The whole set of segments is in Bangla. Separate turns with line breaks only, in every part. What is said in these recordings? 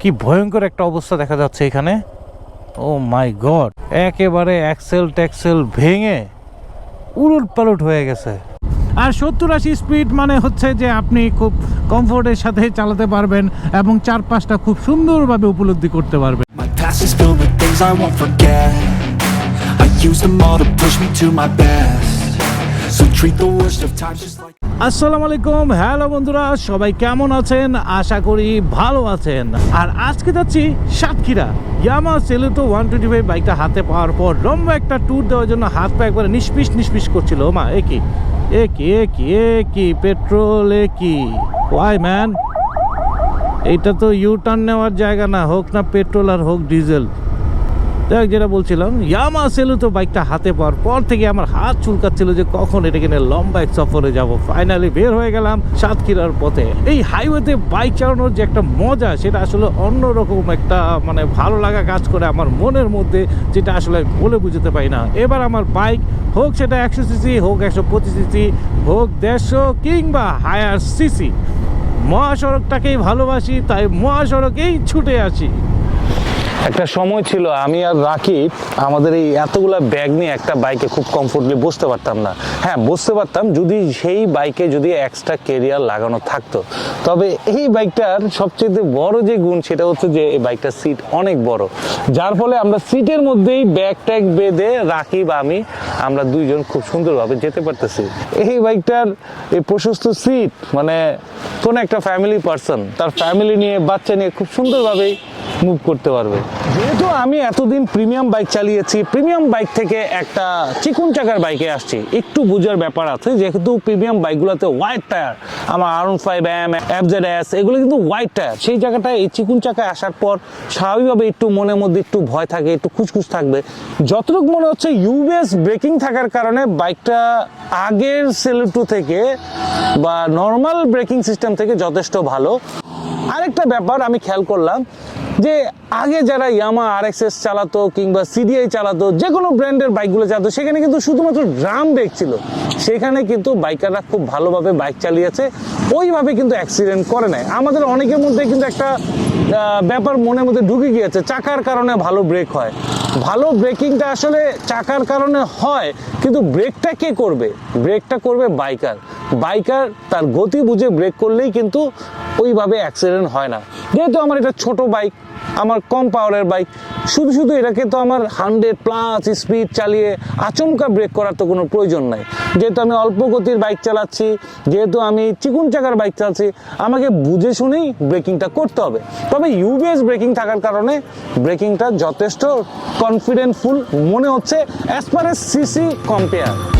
কি ভয়ঙ্কর একটা অবস্থা দেখা যাচ্ছে এখানে। ও মাই গড একেবারে অ্যাক্সেল ট্যাক্সেল ভেঙে উলট পালট হয়ে গেছে। আর সত্তর আশি স্পিড মানে হচ্ছে যে আপনি খুব কমফোর্টের সাথে চালাতে পারবেন এবং চারপাশটা খুব সুন্দরভাবে উপলব্ধি করতে পারবেন।
I forget. I use them all to push me to my best.
আসসালামু আলাইকুম। হ্যালো বন্ধুরা, সবাই কেমন আছেন? আশা করি ভালো আছেন। আর আজকে যাচ্ছি Satkhira. Yamaha Saluto one twenty five বাইকটা হাতে পাওয়ার পর লম্বা একটা ট্যুর দেওয়ার জন্য হাত পা একবারে নিষ্পিস নিষ্পিস করছিল। মা, এ কি? এ কি এ কি এ কি? পেট্রোল, এ কি? ওয়াই ম্যান এইটা তো ইউ টার্ন নেওয়ার জায়গা না, হোক না পেট্রোল আর হোক ডিজেল। দেখ যেটা বলছিলাম, ইয়ামা সেলু তো বাইকটা হাতে পাওয়ার পর থেকে আমার হাত চুলকাচ্ছিল যে কখন এটাকে নিয়ে লম্বা এক সফরে যাব। ফাইনালি বের হয়ে গেলাম সাতক্ষীরার পথে। এই হাইওয়েতে বাইক চালানোর যে একটা মজা, সেটা আসলে অন্যরকম একটা মানে ভালো লাগা কাজ করে আমার মনের মধ্যে, যেটা আসলে বলে বুঝতে পারি না। এবার আমার বাইক হোক সেটা একশো সিসি হোক একশো পঁচিশ সিসি হোক দেড়শো কিংবা হায়ার সিসি মহাসড়কটাকেই ভালোবাসি, তাই মহাসড়কেই ছুটে আসি।
একটা সময় ছিল, আমি আর রাকিব আমাদের এই এতগুলা ব্যাগ নিয়ে একটা বাইকে খুব কমফোর্টলি বসতে পারতাম না। হ্যাঁ বসতে পারতাম, যদি সেই বাইকে যদি এক্সট্রা কেরিয়ার লাগানো থাকতো। তবে এই বাইকটার সবচেয়ে বড় যে গুণ, সেটা হচ্ছে যে এই বাইকটার সিট অনেক বড়। যার ফলে আমরা সিটের মধ্যেই ব্যাগ ট্যাগ বেঁধে রাকিব, আমি, আমরা দুইজন খুব সুন্দরভাবে যেতে পারতেছি। এই বাইকটার এই প্রশস্ত সিট মানে কোনো একটা ফ্যামিলি পার্সন তার ফ্যামিলি নিয়ে, বাচ্চা নিয়ে খুব সুন্দরভাবেই মুভ করতে পারবে। যেহেতু আমি এতদিন প্রিমিয়াম বাইক চালিয়েছি প্রিমিয়াম বাইক থেকে একটা চিকুন চাকার বাইকে আসছি। একটু বোঝার ব্যাপার আছে, যেহেতু প্রিমিয়াম বাইকগুলোতে হোয়াইট টায়ার আমার R five M FZ S এগুলো কিন্তু হোয়াইট টায়ার সেই জায়গাটায় এই চিকুন চাকায় আসার পর স্বাভাবিকভাবে একটু মনের মধ্যে একটু ভয় থাকে, একটু খুচখুচ থাকবে। যতটুকু মনে হচ্ছে ইউবিএস ব্রেকিং থাকার কারণে বাইকটা আগের সেলুটু থেকে বা নর্মাল ব্রেকিং সিস্টেম থেকে যথেষ্ট ভালো। আরেকটা ব্যাপার আমি খেয়াল করলাম যে আগে যারা ইয়ামা আর এক্সএস চালাতো কিংবা সিডিআই চালাতো যে কোনো ব্র্যান্ডের বাইকগুলো চালাতো, সেখানে কিন্তু শুধুমাত্র ড্রাম ব্রেক ছিল। সেখানে কিন্তু বাইকাররা খুব ভালোভাবে বাইক চালিয়েছে। ওইভাবে কিন্তু অ্যাক্সিডেন্ট করে নাই। আমাদের অনেকের মধ্যে কিন্তু একটা ব্যাপার মনের মধ্যে ঢুকে গিয়েছে। চাকার কারণে ভালো ব্রেক হয়। ভালো ব্রেকিংটা আসলে চাকার কারণে হয়, কিন্তু ব্রেকটা কে করবে? ব্রেকটা করবে বাইকার বাইকার তার গতি বুঝে ব্রেক করলেই কিন্তু ওইভাবে অ্যাক্সিডেন্ট হয় না। যেহেতু আমার এটা ছোট বাইক আমার কম পাওয়ারের বাইক শুধু শুধু এটাকে তো আমার হান্ড্রেড প্লাস স্পিড চালিয়ে আচমকা ব্রেক করার তো কোনো প্রয়োজন নাই। যেহেতু আমি অল্প গতির বাইক চালাচ্ছি, যেহেতু আমি চিকুন চাকার বাইক চালাচ্ছি, আমাকে বুঝে শুনেই ব্রেকিংটা করতে হবে। তবে ইউবিএস ব্রেকিং থাকার কারণে ব্রেকিংটা যথেষ্ট কনফিডেন্টফুল মনে হচ্ছে as per S CC compare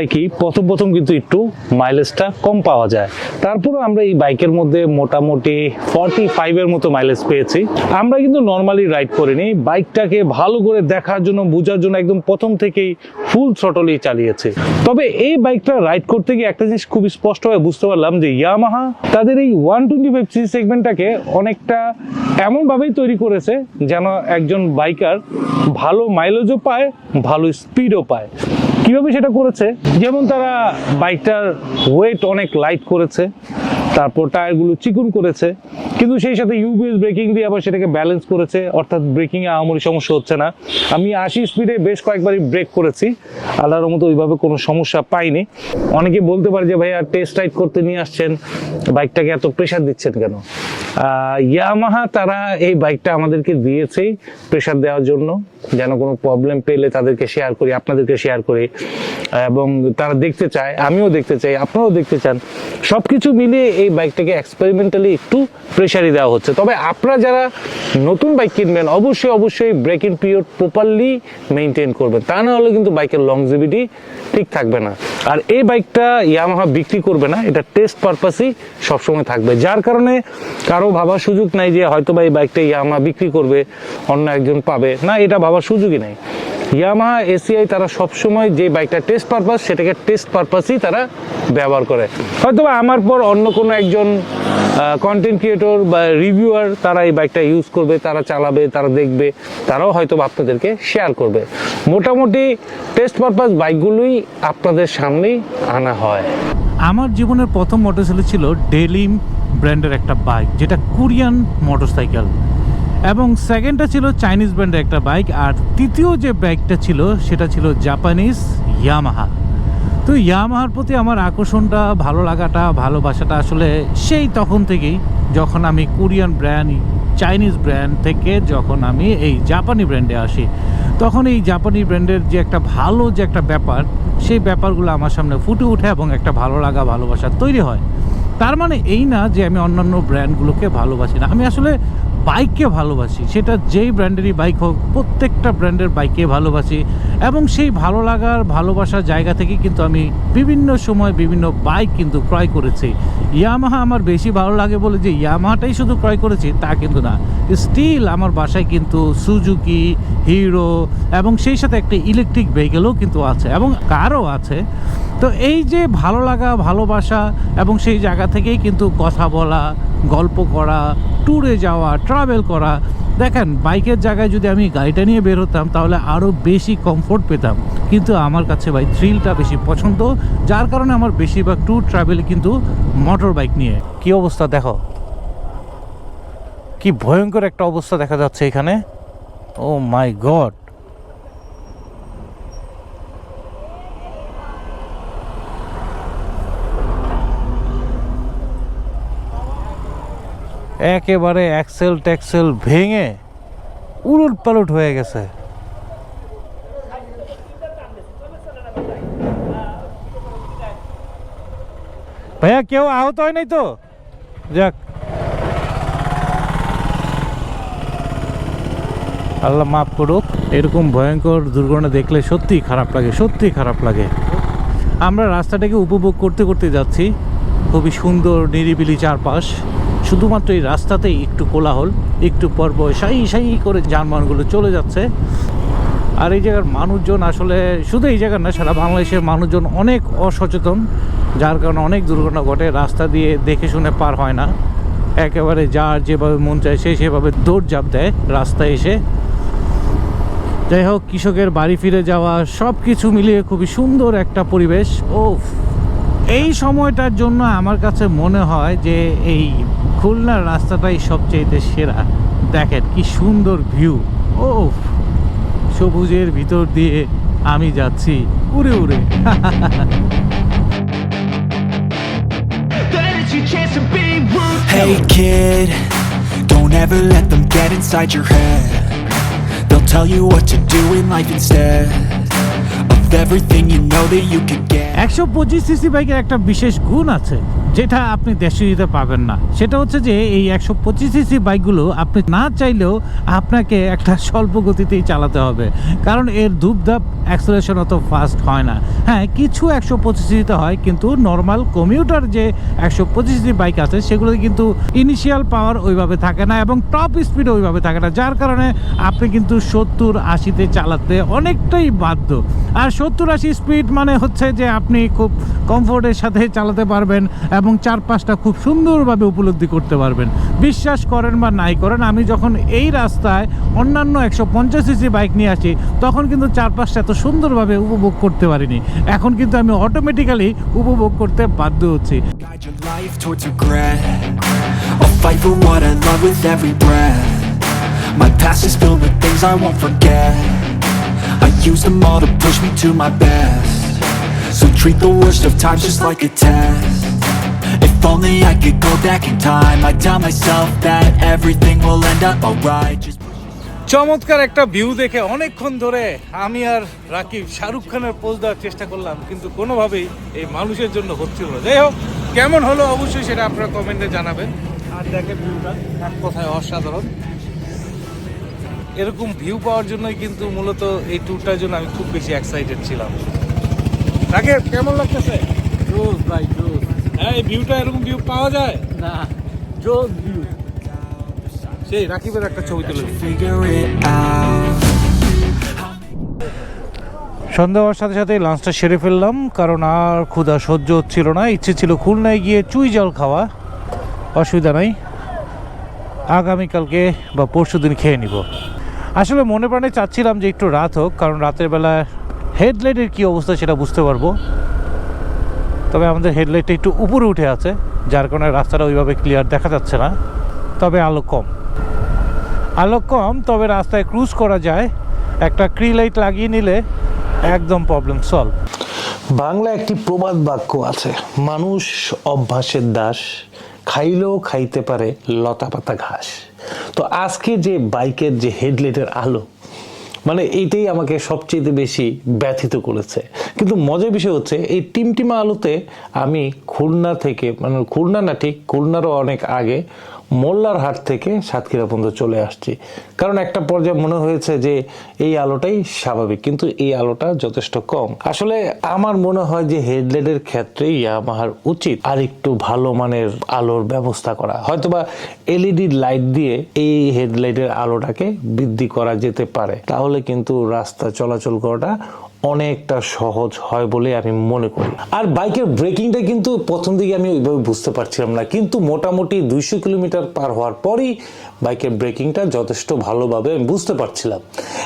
বাইকেই প্রথম প্রথম কিন্তু একটু মাইলেজটা কম পাওয়া যায়। তারপরে আমরা এই বাইকের মধ্যে মোটামুটি ফর্টি ফাইভের মতো মাইলেজ পেয়েছি। আমরা কিন্তু নর্মালি রাইড করিনি। বাইকটাকে ভালো করে দেখার জন্য, বোঝার জন্য একদম প্রথম থেকেই ফুল থ্রটলেই চালিয়েছে। তবে এই বাইকটা রাইড করতে গিয়ে একটা জিনিস খুব স্পষ্টভাবে বুঝতে পারলাম যে ইয়ামাহা তাদের এই ওয়ান টোয়েন্টি ফাইভ সি সেগমেন্টটাকে অনেকটা এমনভাবেই তৈরি করেছে যেন একজন বাইকার ভালো মাইলেজও পায়, ভালো স্পিডও পায়। কীভাবে সেটা করেছে? যেমন তারা বাইকটার ওয়েট অনেক লাইট করেছে। তারপর টায়ারগুলো চিকুন করেছে। কিন্তু সেই সাথে ইউবিএস ব্রেকিং দিয়ে আবার সেটাকে ব্যালেন্স করেছে। অর্থাৎ ব্রেকিং এ আহামরি সমস্যা হচ্ছে না। আমি আশি স্পিডে বেশ কয়েকবারই ব্রেক করেছি। আল্লাহর মতো ওইভাবে কোনো সমস্যা পাইনি। অনেকে বলতে পারে যে, ভাইয়া টেস্ট রাইড করতে নিয়ে আসছেন। বাইকটাকে এত প্রেশার দিচ্ছেন কেন? ইয়ামাহা তারা এই বাইকটা আমাদেরকে দিয়েছেই প্রেশার দেওয়ার জন্য। যেন কোনো প্রবলেম পেলে তাদেরকে শেয়ার করি, আপনাদেরকে শেয়ার করি।
এবং তারা দেখতে চায়, আমিও দেখতে চাই, আপনারাও দেখতে চান সব কিছু মিলিয়ে এই বাইকটাকে এক্সপেরিমেন্টালি একটু প্রেশারি দেওয়া হচ্ছে। তবে আপনারা যারা নতুন বাইক কিনবেন, অবশ্যই অবশ্যই break breaking period properly maintain করবেন। তা না হলে কিন্তু বাইকের লংজিভিটি ঠিক থাকবে না। আর এই বাইকটা ইয়ামাহা বিক্রি করবে না, এটা টেস্ট পারপাসই সবসময় থাকবে। যার কারণে কারও ভাবার সুযোগ নাই যে হয়তো বা এই বাইকটা ইয়ামাহা বিক্রি করবে, অন্য একজন পাবে। না, এটা ভাবার সুযোগই নাই। ইয়ামাহা এসিআই তারা সবসময় যে বাইকটা টেস্ট পারপাস সেটাকে টেস্ট পারপাসই তারা ব্যবহার করে। হয়তো আমার পর অন্য কোনো একজন কন্টেন্ট ক্রিয়েটর বা রিভিউয়ার তারা এই বাইকটা ইউজ করবে, তারা চালাবে, তারা দেখবে, তারাও হয়তো আপনাদেরকে শেয়ার করবে। মোটামুটি টেস্ট পারপাস বাইকগুলোই আপনাদের সামনেই আনা হয়।
আমার জীবনের প্রথম মোটরসাইকেল ছিল ডেলিম ব্র্যান্ডের একটা বাইক যেটা কোরিয়ান মোটরসাইকেল এবং সেকেন্ডটা ছিল চাইনিজ ব্র্যান্ডের একটা বাইক আর তৃতীয় যে বাইকটা ছিল, সেটা ছিল জাপানিজ ইয়ামাহা তো ইয়ামাহার প্রতি আমার আকর্ষণটা, ভালো লাগাটা, ভালোবাসাটা আসলে সেই তখন থেকেই, যখন আমি কোরিয়ান ব্র্যান্ড চাইনিজ ব্র্যান্ড থেকে যখন আমি এই জাপানি ব্র্যান্ডে আসি, তখন এই জাপানি ব্র্যান্ডের যে একটা ভালো যে একটা ব্যাপার, সেই ব্যাপারগুলো আমার সামনে ফুটে ওঠে এবং একটা ভালো লাগা, ভালোবাসা তৈরি হয়। তার মানে এই না যে আমি অন্যান্য ব্র্যান্ডগুলোকে ভালোবাসি না। আমি আসলে বাইককে ভালোবাসি। সেটা যেই ব্র্যান্ডেরই বাইক হোক, প্রত্যেকটা ব্র্যান্ডের বাইককে ভালোবাসি। এবং সেই ভালো লাগার, ভালোবাসার জায়গা থেকে কিন্তু আমি বিভিন্ন সময় বিভিন্ন বাইক কিন্তু ক্রয় করেছি। ইয়ামাহা আমার বেশি ভালো লাগে বলে যে ইয়ামাহাটাই শুধু ক্রয় করেছি, তা কিন্তু না। স্টিল আমার বাসায় কিন্তু সুজুকি হিরো এবং সেই সাথে একটা ইলেকট্রিক ভেহিকেলও কিন্তু আছে এবং কারও আছে। তো এই যে ভালো লাগা, ভালোবাসা এবং সেই জায়গা থেকেই কিন্তু কথা বলা, গল্প করা ট্যুরে যাওয়া ট্রাভেল করা দেখেন, বাইকের জায়গায় যদি আমি গাড়িটা নিয়ে বের হতাম, তাহলে আরও বেশি কমফোর্ট পেতাম। কিন্তু আমার কাছে ভাই থ্রিলটা বেশি পছন্দ, যার কারণে আমার বেশিরভাগ ট্যুর ট্রাভেল কিন্তু মোটর বাইক নিয়ে। কি অবস্থা দেখো। কি ভয়ঙ্কর একটা অবস্থা দেখা যাচ্ছে এখানে। ও মাই গড একেবারে অ্যাক্সেল ট্যাক্সেল ভেঙে উলট পালট হয়ে গেছে। ভাইয়া, কেউ আহত হয় নাই তো? যাক। আল্লাহ মাফ করুক, এরকম ভয়ঙ্কর দুর্ঘটনা দেখলে সত্যি খারাপ লাগে সত্যি খারাপ লাগে। আমরা রাস্তাটাকে উপভোগ করতে করতে যাচ্ছি। খুবই সুন্দর, নিরিবিলি চারপাশ। শুধুমাত্র এই রাস্তাতেই একটু কোলাহল, একটু পর সাই সাই করে যানবাহনগুলো চলে যাচ্ছে। আর এই জায়গার মানুষজন আসলে শুধু এই জায়গার না, সারা বাংলাদেশের মানুষজন অনেক অসচেতন, যার কারণে অনেক দুর্ঘটনা ঘটে, রাস্তা দিয়ে দেখে শুনে পার হয় না। একেবারে যার যেভাবে মন চায়, সে সেভাবে দৌড় দেয় রাস্তায় এসে। যাই হোক, কৃষকের বাড়ি ফিরে যাওয়া সব কিছু মিলিয়ে খুবই সুন্দর একটা পরিবেশ। ও এই সময়টার জন্য আমার কাছে মনে হয় যে এই খুলনার রাস্তাটাই সবচেয়ে সেরা দেখেন কি সুন্দর ভিউ ও সবুজের ভিতর দিয়ে আমি যাচ্ছি উড়ে উড়ে.
Hey kid, don't ever let them get inside your head. They'll tell you what to do in life instead of everything you know that you could get.
একশো পঁচিশ সিসি বাইকের একটা বিশেষ গুণ আছে যেটা আপনি দেশে দিতে পাবেন না। সেটা হচ্ছে যে এই একশো পঁচিশ সিসি বাইকগুলো আপনি না চাইলেও আপনাকে একটা স্বল্প গতিতেই চালাতে হবে। কারণ এর ধূপধাপ অ্যাক্সেলেশন অত ফাস্ট হয় না। হ্যাঁ কিছু একশো পঁচিশ সিসিতে হয়, কিন্তু নর্মাল কমিউটার যে একশো পঁচিশ সিসি বাইক আছে সেগুলো কিন্তু ইনিশিয়াল পাওয়ার ওইভাবে থাকে না এবং টপ স্পিড ওইভাবে থাকে না। যার কারণে আপনি কিন্তু সত্তর আশিতে চালাতে অনেকটাই বাধ্য। আর সত্তর আশি স্পিড মানে হচ্ছে যে আপনি খুব কমফোর্টের সাথে চালাতে পারবেন এবং চার পাঁচটা খুব সুন্দরভাবে উপলব্ধি করতে পারবেন। বিশ্বাস করেন বা নাই করেন, আমি যখন এই রাস্তায় অন্যান্য একশো পঞ্চাশ বাইক নিয়ে আসি, তখন কিন্তু চারপাশটা এত সুন্দরভাবে উপভোগ করতে পারিনি। এখন কিন্তু আমি অটোমেটিক্যালি উপভোগ করতে বাধ্য হচ্ছি।
My past is filled with things I won't forget. I use them all to push me to my best. So treat the worst of times just like a test. If only I could go back in time, I'd tell myself that everything will end up alright. Just
চমৎকার একটা ভিউ দেখে অনেকক্ষণ ধরে আমি আর রাকিব শাহরুখ খানের পোজ দেওয়ার চেষ্টা করলাম কিন্তু কোনোভাবেই এই মানুষের জন্য হচ্ছিল না। যাই হোক কেমন হলো অবশ্যই সেটা আপনারা কমেন্টে জানাবেন। আর দেখেন ভিউটা এক কথায় অসাধারণ। এরকম ভিউ পাওয়ার জন্যই কিন্তু মূলত এই ট্যুরটার জন্য আমি খুব বেশি এক্সাইটেড ছিলাম। রাকিব কেমন লাগতেছে?
ভাই
হ্যাঁ এই ভিউটা এরকম ভিউ পাওয়া যায়?
না জোস ভিউ
সেই রাকিবের একটা ছবি তুলে. সন্ধ্যা হওয়ার সাথে সাথে লাঞ্চটা সেরে ফেললাম কারণ আর ক্ষুধা সহ্য হচ্ছিল না ইচ্ছে ছিল খুলনায় গিয়ে চুই জল খাওয়া। অসুবিধা নাই। আগামীকালকে বা পরশু দিন খেয়ে নিব। আসলে মনে প্রাণে চাচ্ছিলাম যে একটু রাত হোক কারণ রাতের বেলা হেডলাইটের কী অবস্থা সেটা বুঝতে পারব। তবে আমাদের হেডলাইটটা একটু উপরে উঠে আছে, যার কারণে রাস্তাটা ওইভাবে ক্লিয়ার দেখা যাচ্ছে না। তবে আলো কম। আলো কম, তবে রাস্তায় ক্রুজ করা যায়। একটা ক্রি লাইট লাগিয়ে নিলে একদম প্রবলেম সলভ
বাংলা একটি প্রবাদ বাক্য আছে, মানুষ অভ্যাসের দাস, খাইলেও খাইতে পারে লতা পাতা ঘাস। তো আজকে যে বাইকের যে হেডলাইটের আলো মানে এইটাই আমাকে সবচেয়ে বেশি ব্যথিত করেছে। কিন্তু মজার বিষয় হচ্ছে, এই টিমটিমা আলোতে আমি খুলনা থেকে মানে খুলনা না ঠিক, খুলনারও অনেক আগে মোল্লার হাট থেকে সাতক্ষীরা পর্যন্ত চলে আসছি। কারণ একটা পর্যায়ে মনে হয়েছে যে এই আলোটাই স্বাভাবিক, কিন্তু এই আলোটা যথেষ্ট কম। আসলে আমার মনে হয় যে হেডলাইটের ক্ষেত্রে ইয়ামাহার উচিত আর একটু ভালো মানের আলোর ব্যবস্থা করা। হয়তোবা এলইডি লাইট দিয়ে এই হেডলাইটের আলোটাকে বৃদ্ধি করা যেতে পারে। তাহলে কিন্তু রাস্তা চলাচল করাটা অনেকটা সহজ হয় বলে আমি মনে করি। আর বাইকের ব্রেকিংটা কিন্তু প্রথম দিকে আমি ওইভাবে বুঝতে পারছিলাম না। কিন্তু মোটামুটি দুইশো কিলোমিটার পার হওয়ার পরই বাইকের ব্রেকিংটা যথেষ্ট ভালোভাবে আমি বুঝতে পারছিলাম।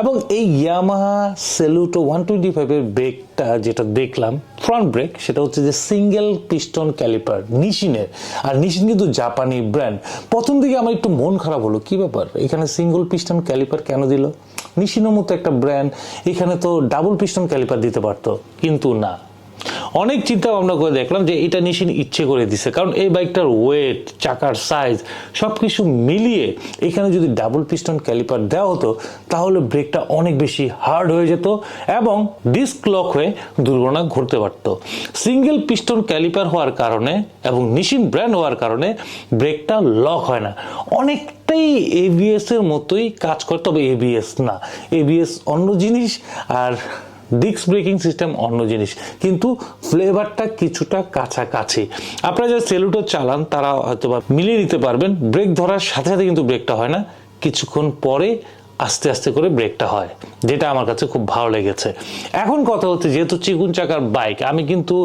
এবং এই ইয়ামাহা সেলুটো ওয়ান টোয়েন্টি ফাইভের ব্রেকটা যেটা দেখলাম ফ্রন্ট ব্রেক সেটা হচ্ছে যে সিঙ্গেল পিস্টন ক্যালিপার নিশিনের আর নিশিন কিন্তু জাপানি ব্র্যান্ড প্রথম দিকে আমার একটু মন খারাপ হলো, কি ব্যাপার? এখানে সিঙ্গেল পিস্টন ক্যালিপার কেন দিল? নিশিনের মতো একটা ব্র্যান্ড এখানে তো ডাবল পিস্টন ক্যালিপার দিতে পারতো কিন্তু না। অনেক চিন্তা ভাবনা করে দেখলাম যে এটা নিশিন ইচ্ছে করে দিছে। কারণ এই বাইকটার ওয়েট চাকার সাইজ সব কিছু মিলিয়ে এখানে যদি ডাবল পিস্টন ক্যালিপার দেওয়া হতো, তাহলে ব্রেকটা অনেক বেশি হার্ড হয়ে যেত এবং ডিস্ক লক হয়ে দুর্ঘটনা ঘটতে পারত। সিঙ্গেল পিস্টন ক্যালিপার হওয়ার কারণে এবং নিশিন ব্র্যান্ড হওয়ার কারণে ব্রেকটা লক হয় না। অনেক অনেকটাই এবিএস এর মতোই কাজ করে, তবে এবিএস না। এবিএস অন্য জিনিস আর ডিস্ক ব্রেকিং সিস্টেম অন্য জিনিস। কিন্তু ফ্লেভারটা কিছুটা কাছাকাছি। আপনারা যারা সেলুটো চালান, তারা হয়তো বা মিলিয়ে নিতে পারবেন। ব্রেক ধরার সাথে সাথে কিন্তু ব্রেকটা হয় না। কিছুক্ষণ পরে আস্তে আস্তে করে ব্রেকটা হয়, যেটা আমার কাছে খুব ভালো লেগেছে। এখন কথা হচ্ছে, যেহেতু চিকুন চাকার বাইক আমি কিন্তু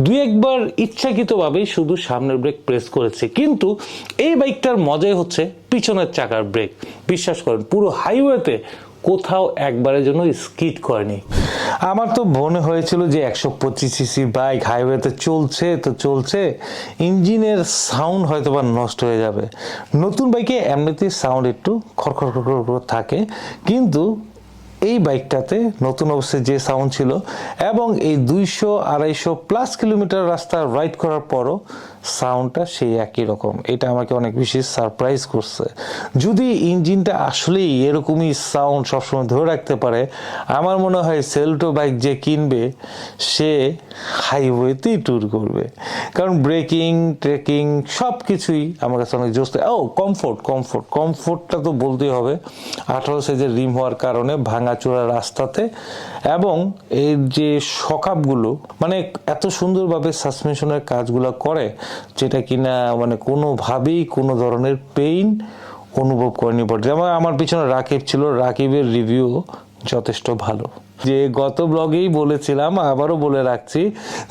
দুই একবার ইচ্ছাকৃতভাবেই শুধু সামনের ব্রেক প্রেস করেছি। কিন্তু এই বাইকটার মজাই হচ্ছে পিছনের চাকার ব্রেক বিশ্বাস করেন, পুরো হাইওয়েতে কোথাও একবারের জন্য স্কিড করেনি। আমার তো মনে হয়েছিল যে একশো পঁচিশ সিসি বাইক হাইওয়েতে চলছে, তো চলছে। ইঞ্জিনের সাউন্ড হয়তো বা নষ্ট হয়ে যাবে। নতুন বাইকে এমনিতে সাউন্ড একটু খড়খড় খড়খড় থাকে, কিন্তু এই বাইকটাতে নতুন অবস্থায় যে সাউন্ড ছিল এবং এই দুইশো আড়াইশো প্লাস কিলোমিটার রাস্তা রাইড করার পরও সাউন্ডটা সেই একই রকম। এটা আমাকে অনেক বেশি সারপ্রাইজ করছে। যদি ইঞ্জিনটা আসলেই এরকমই সাউন্ড সবসময় ধরে রাখতে পারে, আমার মনে হয় সেলটো বাইক যে কিনবে, সে হাইওয়েতেই ট্যুর করবে। কারণ ব্রেকিং ট্রেকিং সব কিছুই আমার কাছে অনেক জোস্ত ও কমফোর্ট কমফোর্ট কমফোর্টটা তো বলতেই হবে। আঠারো সাইজের রিম হওয়ার কারণে ভাঙাচোরা রাস্তাতে এবং এর যে সকাপগুলো মানে এত সুন্দরভাবে সাসপেনশনের কাজগুলো করে যেটা কিনা মানে কোনোভাবেই কোনো ধরনের পেইন অনুভব করেনি বটে। যেমন আমার পিছনে রাকিব ছিল, রাকিবের রিভিউ যথেষ্ট ভালো। যে গত ব্লগেই বলেছিলাম, আবারও বলে রাখছি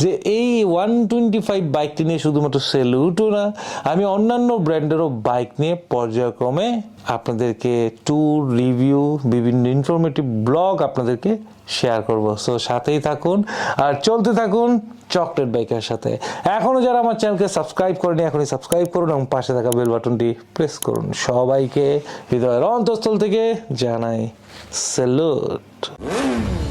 যে এই ওয়ান টোয়েন্টি ফাইভ বাইকটি নিয়ে শুধুমাত্র সেলুটও না, আমি অন্যান্য ব্র্যান্ডেরও বাইক নিয়ে পর্যায়ক্রমে আপনাদেরকে ট্যুর রিভিউ বিভিন্ন ইনফরমেটিভ ব্লগ আপনাদেরকে শেয়ার করব। সো সাথেই থাকুন আর চলতে থাকুন চকলেট বাইকের সাথে। এখনও যারা আমার চ্যানেলকে সাবস্ক্রাইব করেনি, এখনই সাবস্ক্রাইব করুন এবং পাশে থাকা বেল বাটনটি প্রেস করুন। সবাইকে হৃদয়ের অন্তঃস্থল থেকে জানাই salute. Mm.